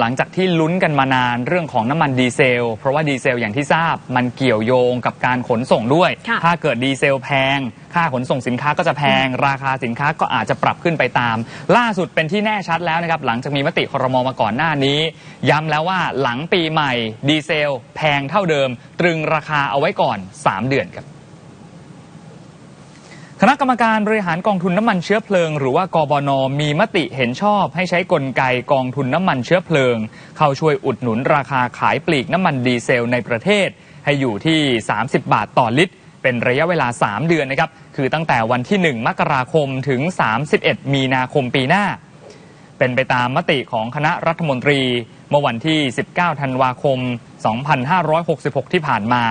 หลังจากที่ลุ้นกันมานานเรื่องของน้ำมันดีเซล เพราะว่าดีเซลอย่างที่ทราบมันเกี่ยวโยงกับการขนส่งด้วยค่ะถ้าเกิดดีเซลแพง ค่าขนส่งสินค้าก็จะแพง ราคาสินค้าก็อาจจะปรับขึ้นไปตาม ล่าสุดเป็นที่แน่ชัดแล้วนะครับ หลังจากมีมติครมมาก่อนหน้านี้ ย้ำแล้วว่าหลังปีใหม่ ดีเซล แพงเท่าเดิม ตรึงราคาเอาไว้ก่อน 3 เดือนครับ คณะกรรมการบริหารกองทุนน้ำมันเชื้อเพลิง หรือว่ากบน มีมติเห็นชอบให้ใช้กลไกกองทุนน้ำมันเชื้อเพลิง เข้าช่วยอุดหนุนราคาขายปลีกน้ำมันดีเซลในประเทศ ให้อยู่ที่ 30 บาทต่อลิตร เป็นระยะเวลา 3 เดือนนะครับ คือตั้งแต่วันที่ 1 มกราคมถึง 31 มีนาคมปีหน้า เป็นไปตามมติของคณะรัฐมนตรี เมื่อวันที่ 19 ธันวาคม 2566 ที่ผ่านมา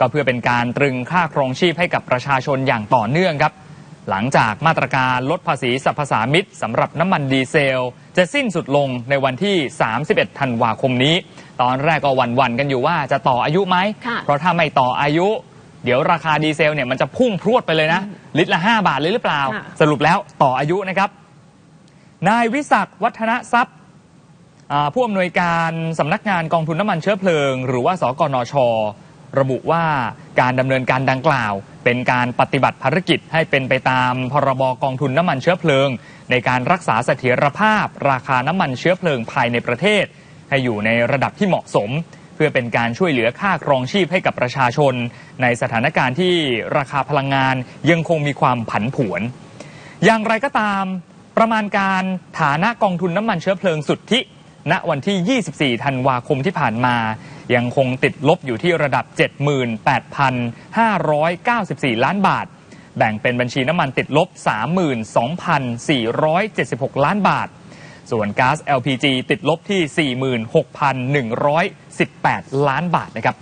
ก็เพื่อเป็นการตรึงค่าครองชีพให้กับประชาชนอย่างต่อเนื่องครับ หลังจากมาตรการลดภาษีสรรพสามิตสำหรับน้ำมันดีเซล จะสิ้นสุดลงในวันที่ 31 ธันวาคมนี้ ตอนแรกก็หวันๆกันอยู่ว่าจะต่ออายุไหมค่ะเพราะถ้าไม่ต่ออายุ เดี๋ยวราคาดีเซลเนี่ยมันจะพุ่งพรวดไปเลยนะ ลิตรละ 5 บาทเลยหรือเปล่าค่ะสรุปแล้วต่ออายุนะครับ นายวิศักดิ์วัฒนทรัพย์อ่าผู้อำนวยการสำนักงานกองทุนน้ำมันเชื้อเพลิง หรือว่าสกนช ระบุว่าการดำเนินการดังกล่าว เป็นการปฏิบัติภารกิจให้เป็นไปตามพรบกองทุนน้ำมันเชื้อเพลิง ในการรักษาเสถียรภาพ ราคาน้ำมันเชื้อเพลิงภายในประเทศ ให้อยู่ในระดับที่เหมาะสม เพื่อเป็นการช่วยเหลือค่าครองชีพให้กับประชาชน ในสถานการณ์ที่ราคาพลังงานยังคงมีความผันผวน อย่างไรก็ตาม ประมาณการฐานะกองทุนน้ำมันเชื้อเพลิงสุทธิณวันที่ 24 ธันวาคมที่ผ่านมา ยังคงติดลบอยู่ที่ระดับ 78,594 ล้านบาท แบ่งเป็นบัญชีน้ำมันติดลบ 32,476 ล้านบาท ส่วนก๊าซ LPG ติดลบที่ 46,118 ล้านบาทนะครับ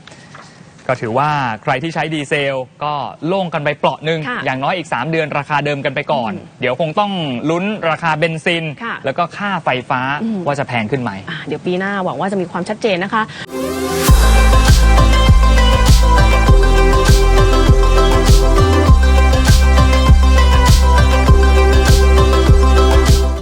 ก็ถือว่าใครที่ใช้ดีเซลก็โล่งกันไปเปราะหนึ่งค่ะอย่างน้อยอีก 3 เดือนราคาเดิมกันไปก่อนอืมเดี๋ยวคงต้องลุ้นราคาเบนซินค่ะแล้วก็ค่าไฟฟ้าอืมว่าจะแพงขึ้นไหมอะเดี๋ยวปีหน้าหวังว่าจะมีความชัดเจนนะคะ